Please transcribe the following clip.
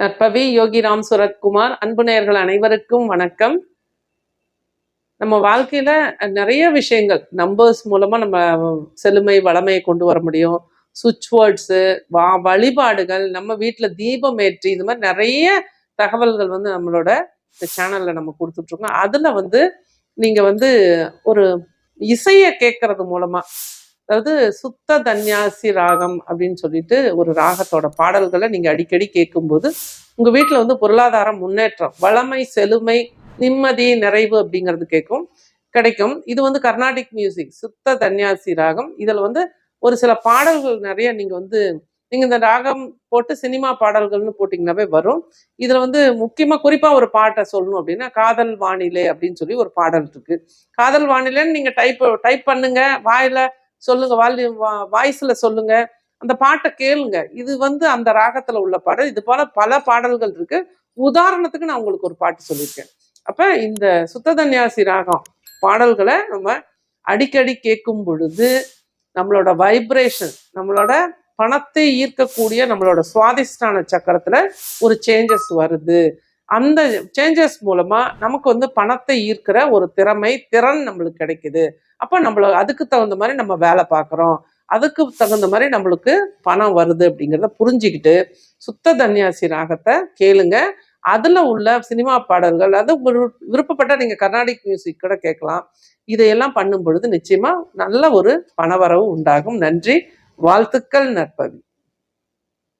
நற்பவி யோகிராம் சுரத்குமார் அன்பு நேயர்கள் அனைவருக்கும் வணக்கம். நம்ம வாழ்க்கையில நிறைய விஷயங்கள் நம்பர்ஸ் மூலமா நம்ம செழுமை வளமையை கொண்டு வர முடியும். சுவிட்ச் வேர்ட்ஸு வா வழிபாடுகள் நம்ம வீட்டில் தீபம் ஏற்றி இது மாதிரி நிறைய தகவல்கள் வந்து நம்மளோட இந்த சேனலில் நம்ம கொடுத்துட்ருக்கோம் அதில் வந்து நீங்கள் வந்து ஒரு இசையை கேட்கறது மூலமாக அதாவது சுத்த தன்யாசி ராகம் அப்படின்னு சொல்லிட்டு ஒரு ராகத்தோட பாடல்களை நீங்கள் அடிக்கடி கேட்கும்போது உங்கள் வீட்டில் வந்து பொருளாதார முன்னேற்றம் வளமை செழுமை நிம்மதி நிறைவு அப்படிங்கிறது கேட்கும் கிடைக்கும். இது வந்து கர்நாடிக் மியூசிக் சுத்த தன்யாசி ராகம். இதில் வந்து ஒரு சில பாடல்கள் நிறைய நீங்கள் வந்து நீங்கள் இந்த ராகம் போட்டு சினிமா பாடல்கள்னு போட்டிங்கனாவே வரும். இதில் வந்து முக்கியமாக குறிப்பாக ஒரு பாட்டை சொல்லணும் அப்படின்னா காதல் வானிலை அப்படின்னு சொல்லி ஒரு பாடல் இருக்குது காதல் வானிலைன்னு நீங்கள் டைப் டைப் பண்ணுங்கள் வாயில் சொல்லுங்க வால்யூம் வாய்ஸ்ல சொல்லுங்க. அந்த பாட்டை கேளுங்க. இது வந்து அந்த ராகத்துல உள்ள பாடல். இது போல பல பாடல்கள் இருக்கு. உதாரணத்துக்கு நான் உங்களுக்கு ஒரு பாட்டு சொல்லியிருக்கேன். அப்ப இந்த சுத்ததன்யாசி ராகம் பாடல்களை நம்ம அடிக்கடி கேட்கும் பொழுது நம்மளோட வைப்ரேஷன் நம்மளோட பணத்தை ஈர்க்கக்கூடிய நம்மளோட சுவாதிஷ்டான சக்கரத்துல ஒரு சேஞ்சஸ் வருது. அந்த சேஞ்சஸ் மூலமா நமக்கு வந்து பணத்தை ஈர்க்கிற ஒரு திறமை திறன் நம்மளுக்கு கிடைக்குது. அப்போ நம்மள அதுக்கு தகுந்த மாதிரி நம்ம வேலை பார்க்குறோம். அதுக்கு தகுந்த மாதிரி நம்மளுக்கு பணம் வருது அப்படிங்கிறத புரிஞ்சுக்கிட்டு சுத்த தன்யாசி ராகத்தை கேளுங்க. அதில் உள்ள சினிமா பாடல்கள் அது விருப்பப்பட்ட நீங்கள் கர்நாடிக் மியூசிக் கூட கேட்கலாம். இதையெல்லாம் பண்ணும் பொழுது நிச்சயமாக நல்ல ஒரு பணவரவு உண்டாகும். நன்றி. வாழ்த்துக்கள் நற்பவி.